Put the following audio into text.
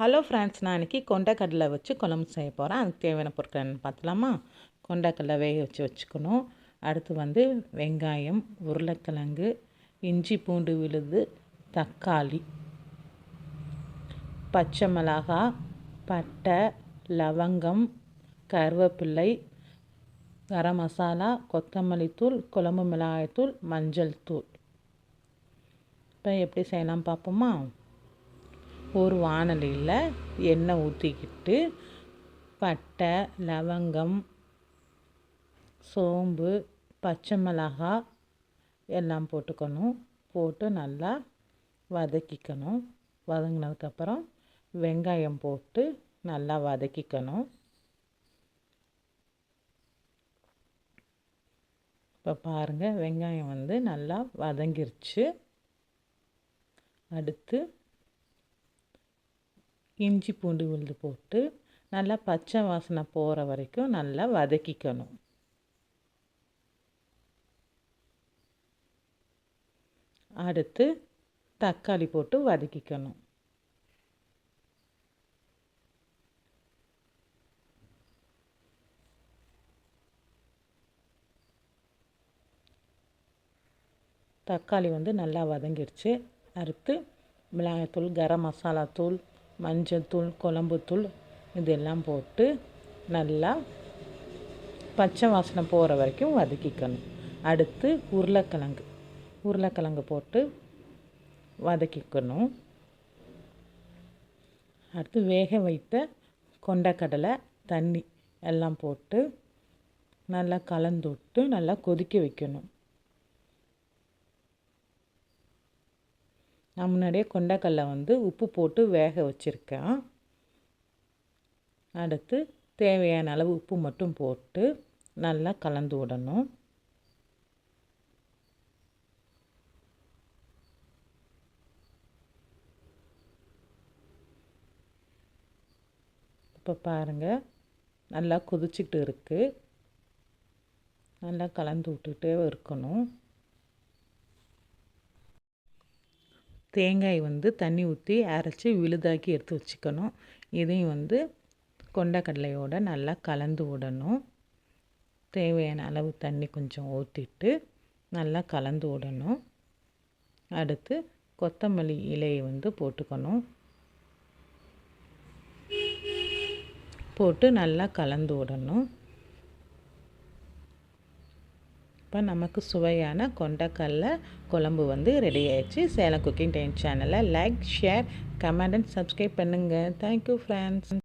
Hello friends நான் இன்றைக்கி கொண்டைக்கடலை வச்சு குழம்பு செய்ய போகிறேன் அதுக்கு தேவையான பொருட்கள் பார்த்துலாமா? கொண்டைக்கடலை வேக வச்சு வச்சுக்கணும். அடுத்து வந்து வெங்காயம் உருளைக்கிழங்கு இஞ்சி பூண்டு விழுது தக்காளி பச்சை மிளகா பட்டை லவங்கம் கருவேப்பிள்ளை கரம் மசாலா கொத்தமல்லி தூள் குழம்பு மிளகாய்த்தூள் மஞ்சள் தூள். இப்போ எப்படி செய்யலாம் பார்ப்போமா? ஒரு வானலியில் எண்ணெய் ஊற்றிக்கிட்டு பட்டை லவங்கம் சோம்பு பச்சை மிளகா எல்லாம் போட்டுக்கணும். போட்டு நல்லா வதக்கிக்கணும். வதங்கினதுக்கப்புறம் வெங்காயம் போட்டு நல்லா வதக்கிக்கணும். இப்போ பாருங்கள் வெங்காயம் வந்து நல்லா வதங்கிருச்சு. அடுத்து இஞ்சி பூண்டு விழுது போட்டு நல்லா பச்சை வாசனை போகிற வரைக்கும் நல்லா வதக்கிக்கணும். அடுத்து தக்காளி போட்டு வதக்கிக்கணும். தக்காளி வந்து நல்லா வதங்கிடுச்சு அடுத்து மிளகாய்த்தூள் கரம் மசாலா தூள் மஞ்சத்தூள் குழம்புத்தூள் இதெல்லாம் போட்டு நல்லா பச்சை வாசனை போகிற வரைக்கும் வதக்கிக்கணும். அடுத்து உருளைக்கிழங்கு. உருளைக்கிழங்கு போட்டு வதக்கிக்கணும். அடுத்து வேக வைத்த கொண்டக்கடலை தண்ணி எல்லாம் போட்டு நல்லா கலந்து விட்டு நல்லா கொதிக்க வைக்கணும். நான் முன்னாடியே கொண்டக்கடலை வந்து உப்பு போட்டு வேக வச்சுருக்கேன். அடுத்து தேவையான அளவு உப்பு மட்டும் போட்டு நல்லா கலந்து விடணும். இப்போ பாருங்கள் நல்லா கொதிச்சுக்கிட்டு இருக்குது நல்லா கலந்து விட்டுட்டே இருக்கணும். தேங்காய் வந்து தண்ணி ஊற்றி அரைச்சி விழுதாக்கி எடுத்து வச்சுக்கணும். இதையும் வந்து கொண்டக்கடலையோடு நல்லா கலந்து விடணும். தேவையான அளவு தண்ணி கொஞ்சம் ஊற்றிட்டு நல்லா கலந்து விடணும். அடுத்து கொத்தமல்லி இலையை வந்து போட்டுக்கணும். போட்டு நல்லா கலந்து விடணும். இப்போ நமக்கு சுவையான கொண்டக்கடல குழம்பு வந்து ரெடி ஆயிடுச்சு. சேலம் குக்கிங் டைம் சேனலை like share comment and subscribe பண்ணுங்கள் தேங்க்யூ ஃப்ரெண்ட்ஸ்